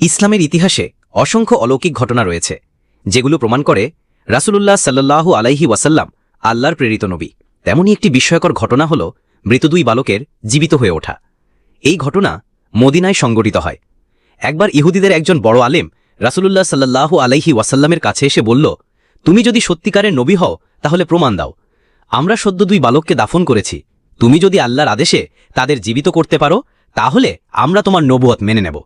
ইসলামের ইতিহাসে অসংখ্য অলৌকিক ঘটনা রয়েছে, যেগুলো প্রমাণ করে রাসূলুল্লাহ সাল্লাল্লাহু আলাইহি ওয়াসাল্লাম আল্লাহর প্রেরিত নবী। তেমনই একটি বিস্ময়কর ঘটনা হল মৃত দুই বালকের জীবিত হয়ে ওঠা। এই ঘটনা মদিনায় সংগঠিত হয়। একবার ইহুদিদের একজন বড় আলেম রাসূলুল্লাহ সাল্লাল্লাহু আলাইহি ওয়াসাল্লামের কাছে এসে বলল, তুমি যদি সত্যিকারের নবী হও, তাহলে প্রমাণ দাও। আমরা সদ্য দুই বালককে দাফন করেছি। তুমি যদি আল্লাহর আদেশে তাদের জীবিত করতে পারো, তাহলে আমরা তোমার নবুয়ত মেনে নেব।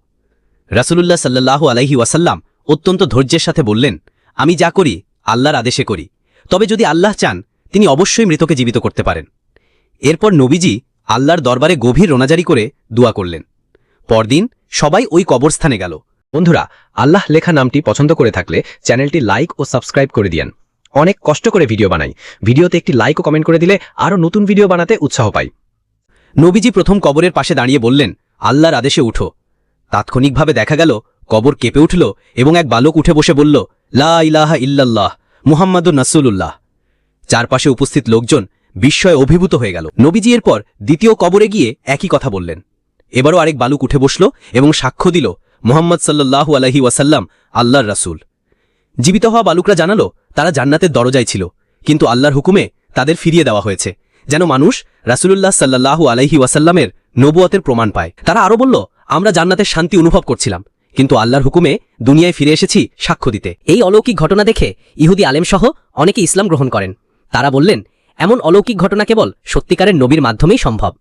রাসূলুল্লাহ সাল্লাল্লাহু আলাইহি ওয়াসাল্লাম অত্যন্ত ধৈর্যের সাথে বললেন, আমি যা করি, আল্লাহর আদেশে করি। তবে যদি আল্লাহ চান, তিনি অবশ্যই মৃতকে জীবিত করতে পারেন। এরপর নবীজি আল্লাহর দরবারে গভীর রোনাজারি করে দোয়া করলেন। পরদিন সবাই ওই কবরস্থানে গেল। বন্ধুরা, আল্লাহ লেখা নামটি পছন্দ করে থাকলে চ্যানেলটি লাইক ও সাবস্ক্রাইব করে দিয়েন। অনেক কষ্ট করে ভিডিও বানাই। ভিডিওতে একটি লাইক ও কমেন্ট করে দিলে আরও নতুন ভিডিও বানাতে উৎসাহ পাই। নবীজি প্রথম কবরের পাশে দাঁড়িয়ে বললেন, আল্লাহর আদেশে উঠো। তাৎক্ষণিকভাবে দেখা গেল, কবর কেঁপে উঠল এবং এক বালক উঠে বসে বলল, লা ইলাহা ইল্লাল্লাহ, মুহাম্মাদুর নাসুলুল্লাহ চারপাশে উপস্থিত লোকজন বিস্ময়ে অভিভূত হয়ে গেল। নবীজি এরপর দ্বিতীয় কবরে গিয়ে একই কথা বললেন। এবারও আরেক বালুক উঠে বসল এবং সাক্ষ্য দিল, মোহাম্মদ সাল্লাল্লাহু আলহি ওয়াসাল্লাম, আল্লাহর রাসূল। জীবিত হওয়া বালুকরা জানালো, তারা জান্নাতের দরজায় ছিল, কিন্তু আল্লাহর হুকুমে তাদের ফিরিয়ে দেওয়া হয়েছে, যেন মানুষ রাসূলুল্লাহ সাল্লাল্লাহু আলাইহি ওয়াসাল্লামের নবুয়তের প্রমাণ পায়। তারা আরও বলল আমরা জান্নাতের শান্তি অনুভব করছিলাম, কিন্তু আল্লাহর হুকুমে দুনিয়ায় ফিরে এসেছি সাক্ষ্য দিতে। এই অলৌকিক ঘটনা দেখে ইহুদি আলেমসহ অনেকে ইসলাম গ্রহণ করেন। তারা বললেন, এমন অলৌকিক ঘটনা কেবল সত্যিকারের নবীর মাধ্যমেই সম্ভব।